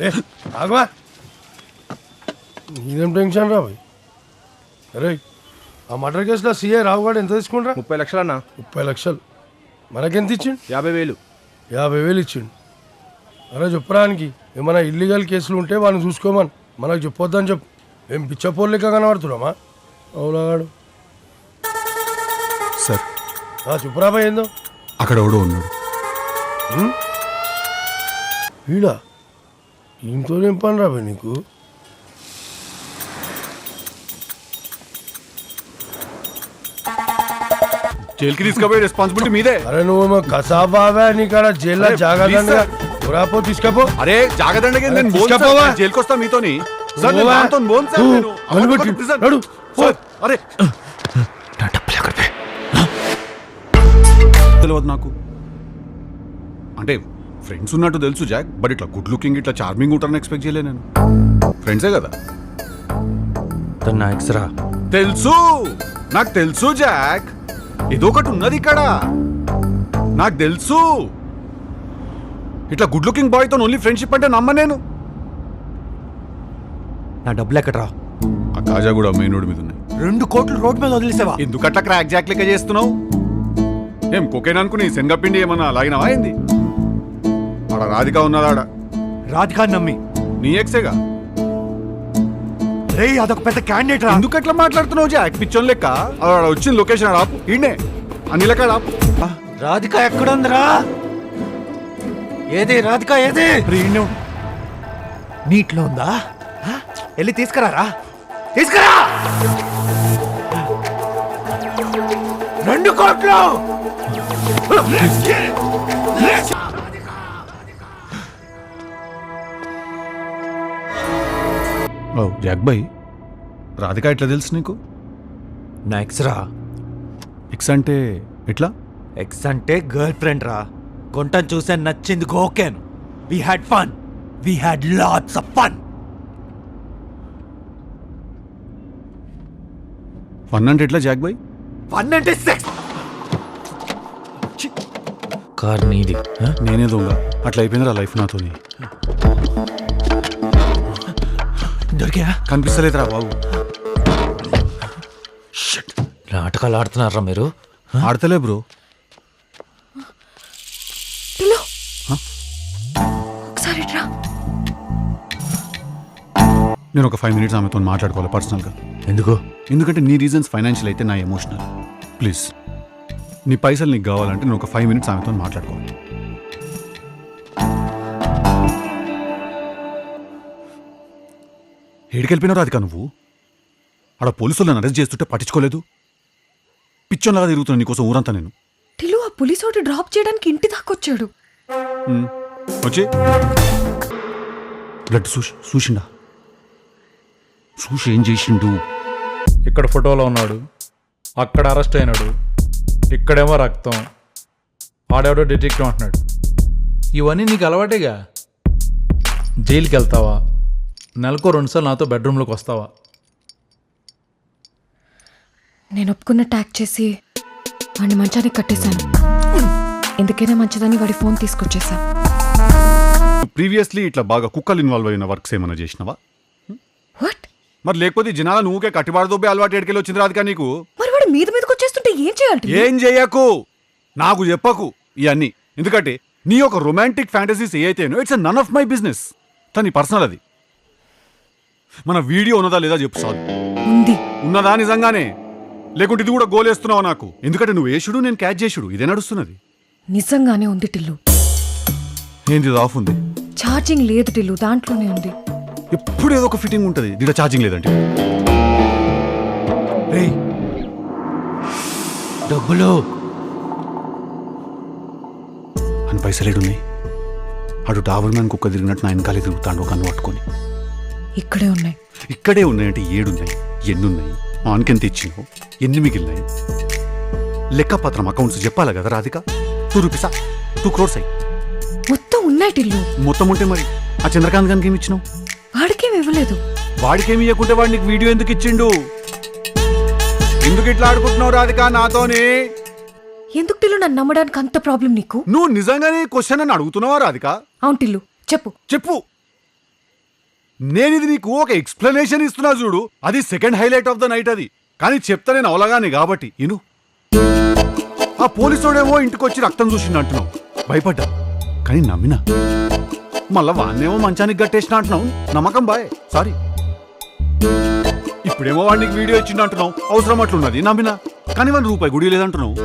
ఏ ఆగవా? నీదేం tension రా భయ్ అరే ఆ మర్డర్ కేసులో సీఐ రావు గారు ఎంత తీసుకుంటా ముప్పై లక్షలు అన్న. ముప్పై లక్షలు. మనకెంత ఇచ్చిండు? యాభై వేలు. యాభై వేలు ఇచ్చిండు. అరే చెప్పడానికి ఏమైనా ఇల్లీగల్ కేసులు ఉంటే వాడిని చూసుకోమని. మనకు చెప్పొద్దని చెప్పు. ఏం పిచ్చపోర్లిక కనబడుతున్నామా? అవులాగాడు. సార్. ఆ చెప్పురా భయ్ ఏందో? అక్కడ ఎవడో ఉన్నాడు. వీడా? ఇంతో ఏం పని రా భయ్ నీకు? జైలుకి తీసుకుపోయే రెస్పాన్సిబిలిటీ మీదే. అరే నువ్వు కసాబావా నీకాడ జైల్లో జాగ్రత్తగా పురాపో తీసుకపో. అరే జాగ్రత్తగా నేను బోన్ సార్, తీసుకపోవా? జైలుకి వస్తా మీతోని. సార్ నేను? దాంతో బోన్ సార్ నేను. Prison. నడు, అరే. తెలియదు నాకు. అంటే ఫ్రెండ్స్ ఉన్నట్టు తెలుసు జాక్ బట్ ఇట్లా గుడ్ లుకింగ్ ఇట్లా చార్మింగ్ ఉంటారని ఎక్స్పెక్ట్ చేయలే నేను. ఫ్రెండ్సే కదా? తను నా ఎక్స్రా తెలుసు! నాకు తెలుసు జాక్ ఏదో ఒకటి ఉన్నది ఇక్కడ. నాకు తెలుసు. ఇట్లా గుడ్ లుకింగ్ బాయ్తో ఓన్లీ ఫ్రెండ్షిప్ అంటే నమ్మ నేను. నా డబ్బులు ఎక్కడరా? ఆ కాజా కూడా మెయిన్ రోడ్ మీద ఉన్నాయి. రెండు కోట్లు రోడ్ మీద వదిలేసావా? ఎందుకు అట్లా క్రాక్ జాక్ లెక్క చేస్తున్నావు? ఏం కొకేన్ అనుకుని శనగపిండి ఏమన్నా లాగినవా ఏంది? ఆడ రాధిక ఉన్నదా ఆడ రాధికా నమ్మి. నీ ఎక్సేగా? రే అదొక పెద్ద క్యాండిడేట్ రా. ఎందుకు అట్లా మాట్లాడుతున్నావు జాక్ పిచ్చోన్ లెక్క. ఆడ వచ్చింది లొకేషన్ ఆపు. లెక్క ఆడ ఆపు. రాధిక ఎక్కడుందిరా? ఏది రాధిక ఏది? నీటిలో ఉందా? వెళ్ళి తీసుకురారా? తీసుకురా! రెండు కోట్లు! ఓ రాధిక ఎట్లా తెలుసు నీకు? నా ఎక్స్ రా. ఎక్స్ అంటే ఎట్లా? ఎక్స్ అంటే గర్ల్ ఫ్రెండ్ రా. గుంటను చూసే నచ్చింది గోకెన్ we had fun we had lots of fun fun అంటే ఎట్లా జాక్ బాయ్ ఫన్ అంటే సెక్స్ కార్ నీది నేనే దొంగ. అట్లా అయిపోయిందిరా లైఫ్ నాతోని. దొరికా కనిపిస్తలేదురా బాబు. నాటకాలు ఆడుతున్నారా మీరు? ఆడతలే బ్రో. ఒకసారి నేను ఒక ఫైవ్ మినిట్స్ ఆమెతో మాట్లాడుకోవాలి పర్సనల్గా. ఎందుకు? ఎందుకంటే నీ రీజన్స్ ఫైనాన్షియల్ అయితే నా ఎమోషనల్. ప్లీజ్. నీ పైసలు నీకు కావాలంటే నేను ఒక ఫైవ్ మినిట్స్ ఆమెతో మాట్లాడుకోవాలి. ఏడికెళ్ళిపోయినావు రాధిక నువ్వు? ఆడ పోలీసులు నన్ను అరెస్ట్ చేస్తుంటే పట్టించుకోలేదు. పిచ్చోన్లాగా తిరుగుతున్నా నీకోసం ఊరంతా నేను. టిలు ఆ పులిస్ ఒకటి డ్రాప్ చేయడానికి ఇంటి దాకా వచ్చాడు ఉమ్, వచ్చి. బ్లడ్ చూసి చూసిండా చూసి ఏం చేసిండు? ఇక్కడ ఫోటోలో ఉన్నాడు. అక్కడ అరెస్ట్ అయినాడు. ఇక్కడేమో రక్తం. ఆడెవడో డిటెక్టివ్ అంటున్నాడు. ఇవన్నీ నీకు అలవాటేగా? జైలుకి వెళ్తావా నెలకో రెండుసార్లు నాతో బెడ్రూమ్లోకి వస్తావా? నేను ఒప్పుకున్న ట్యాగ్ చేసి వాడిని మంచానికి కట్టేశాను. ఎందుకైనా మంచిదని వాడి ఫోన్ తీసుకొచ్చేసా ప్రీవియస్లీ ఇట్లా బాగా కుక్కలు ఇన్వాల్వ్ అయిన వర్క్స్ ఏమైనా చేసినావా? వాట్ మరి లేకపోతే జనాల నువ్వుకే కట్టిబాడు దొబ్బే అలవాటు ఎడికెళ్ళి వచ్చింది రాదుగా నీకు? మరి వాడు మీద మీదకి వచ్చేస్తుంటే ఏం చేయాలి? ఏం చెయ్యకు నాకు చెప్పకు ఇవన్నీ. ఎందుకంటే నీ ఒక రొమాంటిక్ ఫ్యాంటసీస్ ఏ అయితేనో it's none of my business తని పర్సనల్ అది. మన వీడియో ఉన్నదా లేదా చెప్పు సార్. ఉంది. ఉన్నదా నిజంగానే? లేకుంటే ఇది కూడా గోలేస్తున్నావు నాకు? ఎందుకంటే నువ్వు వేసుడు నేను క్యాచ్ చేసుడు. ఇదే నడుస్తున్నది. నిజంగానే ఉంది టిల్లు. ఏంది ఇది ఆఫ్ ఉంది? ఛార్జింగ్ లేదు టిల్లు దాంట్లోనే ఉంది. ఎప్పుడు ఏదో ఒక ఫిట్టింగ్ ఉంటుంది. దీంట్లో ఛార్జింగ్ లేదంటే. రే డబ్బులు. అని పైసలేడు ఉన్నాయి అటు డాబర్ మ్యాన్ కుక్క తిరిగినట్టు నా వెనకాలే తిరుగుతాడు ఒక కన్ను పట్టుకొని. ఇక్కడే ఉన్నాయి. ఇక్కడే ఉన్నాయంటే ఏడున్నాయి ఎన్నున్నాయి ఆన్కెంత ఇచ్చినావు ఎన్ని మిగిలినాయి? లెక్కపత్రం అకౌంట్స్ చెప్పాలి కదా రాధిక? టూ రూపీసా? టూ క్రోర్స్ అయ్యి మొత్తం ఉన్నాయి టిల్లు. మొత్తం ఉంటే మరి ఆ చంద్రకాంత్ గారికి ఏమి ఇచ్చినావు? వాడికేం ఇవ్వలేదు. వాడికేమి ఇవ్వకుంటే వాడు నీకు వీడియో ఎందుకు ఇచ్చిండు? ఎందుకు ఇట్లా ఆడుకుంటున్నావు రాధిక నాతోని? ఎందుకు టిల్లు నన్ను నమ్మడానికి అంత ప్రాబ్లం నీకు? నువ్వు నిజంగానే క్వశ్చన్ అని అడుగుతున్నావా రాధిక? అవును టిల్లు చెప్పు. చెప్పు. నేను ఇది నీకు ఒక ఎక్స్ప్లెనేషన్ ఇస్తున్నా చూడు. అది second highlight of the night అది. కానీ చెప్తా నేను అవలగానే కాబట్టి ఇను. ఆ పోలీసోడేమో ఇంటికొచ్చి రక్తం చూసిండు అంటున్నావు. భయపడ్డా? కానీ నమ్మినా? మళ్ళా వాన్నేమో మంచానికి గట్టేసిన అంటున్నావు. నమ్మకం బాయ్. సారీ ఇప్పుడేమో వాడికి వీడియో ఇచ్చిండు అంటున్నావు. అవసరం అట్లున్నది. నమ్మినా? కానీ వన్ రూపాయి గుడి లేదంటున్నావు.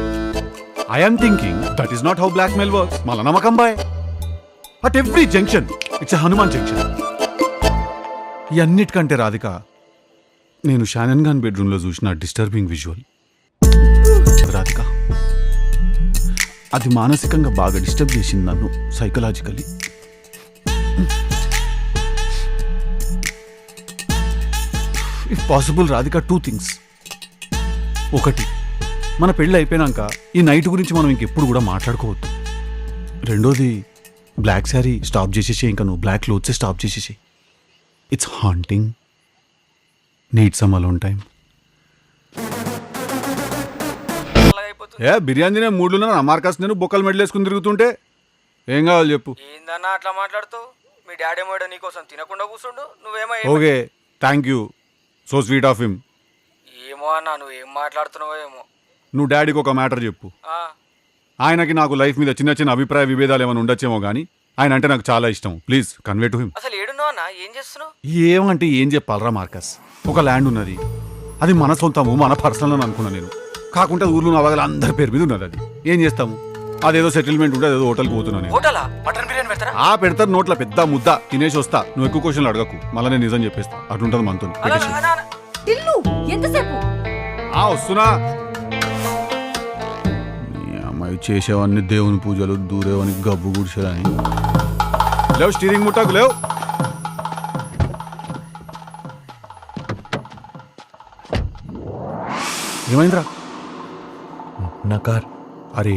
I'm thinking that is not how blackmail works మళ్ళా నమ్మకం boy. At every junction it's Hanuman junction ఇవన్నిటికంటే Radhika. నేను షానన్ ఖాన్ బెడ్రూమ్లో చూసిన డిస్టర్బింగ్ విజువల్. రాధిక అది మానసికంగా బాగా డిస్టర్బ్ చేసింది నన్ను psychologically if possible Radhika two things ఒకటి మన పెళ్ళి అయిపోయినాక ఈ నైట్ గురించి మనం ఇంకెప్పుడు కూడా మాట్లాడుకోవద్దు. రెండోది బ్లాక్ శారీ స్టాప్ చేసేసి ఇంకా నువ్వు బ్లాక్ క్లోత్సే స్టాప్ చేసేసి it's haunting need some alone time a biryani తినే మూడులో అమార్కాస్ నేను బొక్కలు మెడలు వేసుకుని తిరుగుతుంటే ఏం కావాలి చెప్పు. ఏందన్నా అట్లా మాట్లాడుతావు? మీ డాడీ మోడ నీకోసం తినకుండా కూర్చుండు. నువ్వేమో okay thank you so sweet of him ఏమో అన్నా నువ్వు ఏం మాట్లాడుతున్నావో ఏమో. నువ్వు డాడీకి ఒక మ్యాటర్ చెప్పు. ఆ, ఆయనకి నాకు లైఫ్ మీద చిన్న చిన్న అభిప్రాయ విభేదాలు ఏమైనా ఉండొచ్చేమో కానీ ఆయన అంటే నాకు చాలా ఇష్టం. ప్లీజ్ కన్వే టు హిమ్ అసలు ఏడున్నావు అన్నా? ఏం చేస్తున్నావు? ఏమంటే ఏం చెప్పాలరా మార్కస్? ఒక ల్యాండ్ ఉన్నది. అది మన సొంతము మన పర్సనల్ అని అనుకున్నా నేను. కాకుంటే ఊర్లో నవగల అందరి పేరు మీద ఉన్నది అది. ఏం చేస్తాము? అదేదో సెటిల్మెంట్ ఉంటే అదేదో హోటల్కి పోతున్నా నేను. హోటలా? మటన్ బిర్యానీ పెడతారా? ఆ పెడతారు నోట్ల పెద్ద ముద్ద. తినేసి వస్తా. నువ్వు ఎక్కువ క్వశ్చన్లు అడగకు. మళ్ళీ నేను నిజం చెప్పేస్తా. అటుంటది మనతో అలా, అలా, అలా. టిల్లు ఎంతసేపు? ఆ వస్తున్నా. చేసేవన్నీ దేవుని పూజలు దూరేవని గబ్బు గుడిసేదని లేవు స్టీరింగ్ ముట్టకు లేవు. ఏమైందిరా? నా కార్. అరే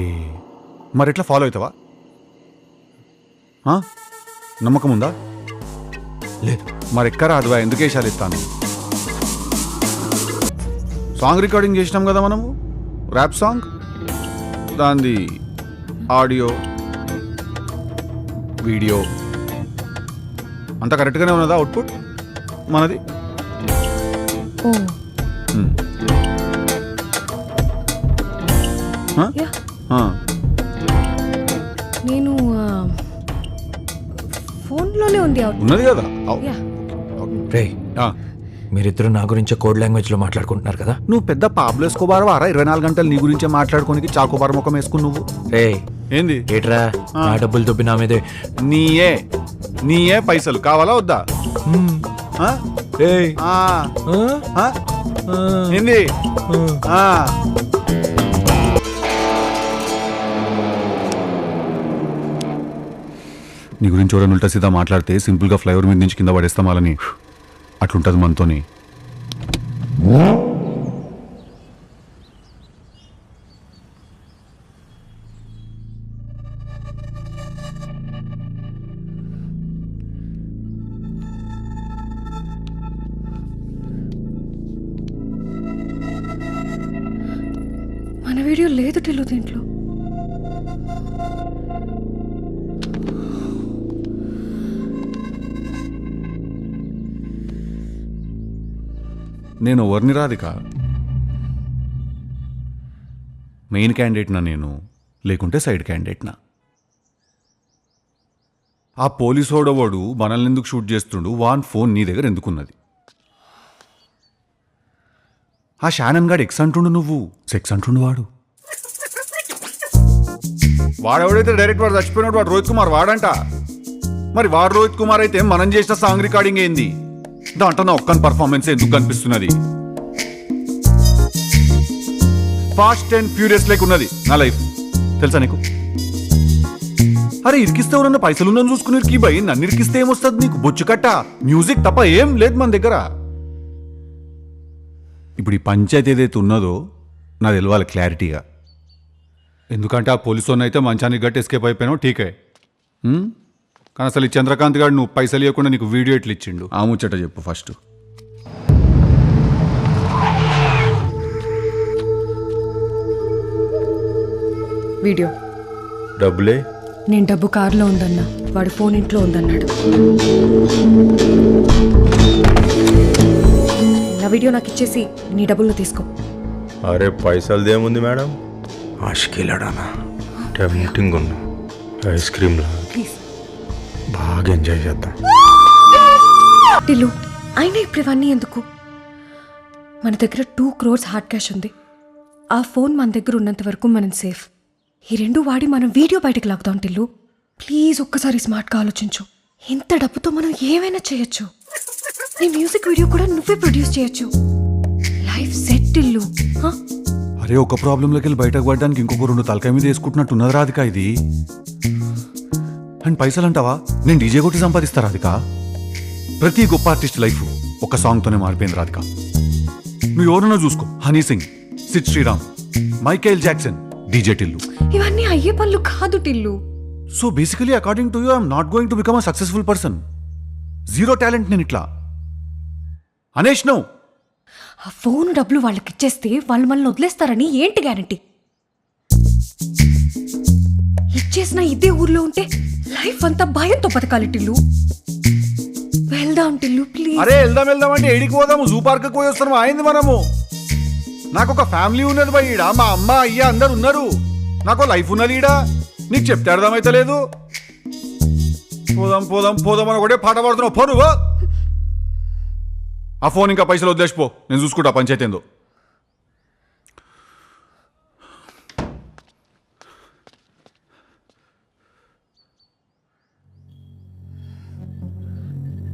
మరి ఎట్లా ఫాలో అవుతావా? నమ్మకం ఉందా? లేదు. మరి ఎక్కరా అదివా ఎందుకు వేషాలు ఇస్తాను సాంగ్ రికార్డింగ్ చేసినాం కదా మనము? Rap song? దాంది ఆడియో వీడియో అంత కరెక్ట్గానే ఉన్నదా అవుట్పుట్ మనది ఓ. Huh? యా ఆ. నేను ఆ, ఫోన్లోనే ఉంది అవుట్ ఉన్నది కదా అవ్. యా రే ఆ. మీరిద్దరు నా గురించి కోడ్ లాంగ్వేజ్లో మాట్లాడుకుంటున్నారు కదా? నువ్వు పెద్ద పాబ్లో ఎస్కోబార్ వారా? ఇరవై నాలుగు గంటలు నీ గురించే మాట్లాడుకోనికి చాకోబార్ ముఖం వేసుకుని నువ్వు. రే ఏంది? ఏట్రా? నా డబ్బులు దొబ్బి నా మీదే. నీయే. నీయే పైసలు. కావాలా వద్దా? ఏయ్. ఏంది? ఆ. నీ గురించి చూడని ఉల్టా సీదా మాట్లాడితే సింపుల్గా ఫ్లైఓవర్ మీద నుంచి కింద పడేస్తాం వాళ్ళని. అట్లుంటుంది మనతోని. మన వీడియో లేదు టిల్లు దీంట్లో. నేను ఎవరిని మెయిన్ క్యాండిడేట్నా నేను? లేకుంటే సైడ్ క్యాండిడేట్నా? ఆ పోలీస్ ఓడవాడు మనల్ని ఎందుకు షూట్ చేస్తుండు? వాన్ ఫోన్ నీ దగ్గర ఎందుకున్నది? ఆ షానన్ గాడు ఎక్స్ అంటుండు నువ్వు? సెక్స్ అంటుండు వాడు. వాడెవడైతే డైరెక్ట్ వాడు చచ్చిపోయినాడు వాడు రోహిత్ కుమార్ వాడంట. మరి వాడు రోహిత్ కుమార్ అయితే మనం చేసిన సాంగ్ రికార్డింగ్ ఏంది? దాంట్లో నా ఒక్కని పర్ఫార్మెన్స్ ఎందుకు కనిపిస్తున్నది? ఫాస్ట్ అండ్ ఫ్యూరియస్ లైక్ ఉన్నది నా లైఫ్ తెలుసా నీకు? అరే ఇరికిస్తే ఎవరన్నా పైసలు ఉన్నాను చూసుకుని ఇరికి భయ్ నన్ను ఇరికిస్తే ఏమొస్తుంది నీకు? బొచ్చు కట్ట? మ్యూజిక్ తప్ప ఏం లేదు మన దగ్గర. ఇప్పుడు ఈ పంచాయతీ ఏదైతే ఉన్నదో నాకు తెలవాలి క్లారిటీగా ఎందుకంటే ఆ పోలీసు అయితే మంచానికి గట్టి ఎస్కేప్ అయిపోయినావు ఠీకే. కానీ అసలు ఈ చంద్రకాంత్ గారు నువ్వు పైసలు ఇవ్వకుండా నీకు వీడియో ఎట్లా ఇచ్చిండు? ఆ ముచ్చట చెప్పు ఫస్ట్. వీడియో. డబ్బులే? నేను డబ్బు కారులో ఉందన్నా వాడి ఫోన్ ఇంట్లో ఉందన్నాడు. నా వీడియో నాకు ఇచ్చేసి నీ డబ్బులు తీసుకో. అరే పైసలదేముంది మేడం? ఆశకిలాడానా టెంప్టింగ్ ఉన్నా ఐస్ క్రీమ్లా. బాగా ఎంజాయ్ చేద్దాం. టిల్లు అయినా ఇప్పుడు ఇవన్నీ ఎందుకు? మన దగ్గర టూ క్రోర్స్ హార్డ్ క్యాష్ ఉంది. ఆ ఫోన్ మన దగ్గర ఉన్నంత వరకు మనం సేఫ్ ఈ రెండు వాడి మనం వీడియో బయటకు లాగుదాం టిల్లు. ప్లీజ్ ఒక్కసారి స్మార్ట్గా ఆలోచించు. ఇంత డబ్బుతో మనం ఏమైనా చేయొచ్చు. నీ మ్యూజిక్ వీడియో కూడా నువ్వే ప్రొడ్యూస్ చేయొచ్చు. Life set Tillu. హా? అరే ఒక ప్రాబ్లంలోకి వెళ్ళి బయటకు పడడానికి ఇంకొక రెండు తలకాయ మీద వేసుకుంటున్నట్టు ఉన్నది రాధిక ఇది. అండ్ పైసలు అంటావా నేను డీజే కొట్టి సంపాదిస్తా రాధిక? ప్రతి గొప్ప ఆర్టిస్ట్ లైఫ్ ఒక సాంగ్తోనే మారిపోయింది రాధిక. నువ్వు ఎవరున్నా చూసుకో. Honey Singh Sid Sriram Michael Jackson DJ Tillu. ఇవన్నీ అయ్యే పనులు కాదు Tillu. So basically according to you I'm not going to become a successful person zero talent నేను ఇట్లా. అనేష్ నో ఆ ఫోన్ డబ్బులు వాళ్ళకి ఇచ్చేస్తే వాళ్ళు మనల్ని వదిలేస్తారని ఏంటి గ్యారంటీ చేసిన ఇదే ఊర్లో ఉంటే లైఫ్ అంతా భయంతో బతకాలి టిల్లు. వెళ్దాం టిల్లు ప్లీజ్ అరే వెళ్దాం వెళ్దాం అంటే ఏడికి పోదాము? జూ పార్క్ పోయి వస్తాము అయింది మనము. నాకు ఒక ఫ్యామిలీ ఉన్నది బా ఈడ. మా అమ్మ అయ్య అందరు ఉన్నారు. నాకు లైఫ్ ఉన్నది ఈడ. నీకు చెప్తే అర్థమైతే లేదు. పోదాం పోదాం పోదాం అని ఒకటే పాట పాడుతున్నావు. పో ఆ ఫోన్ ఇంకా పైసలు వదిలేసిపో నేను చూసుకుంటా పంచాయతీ ఏందో.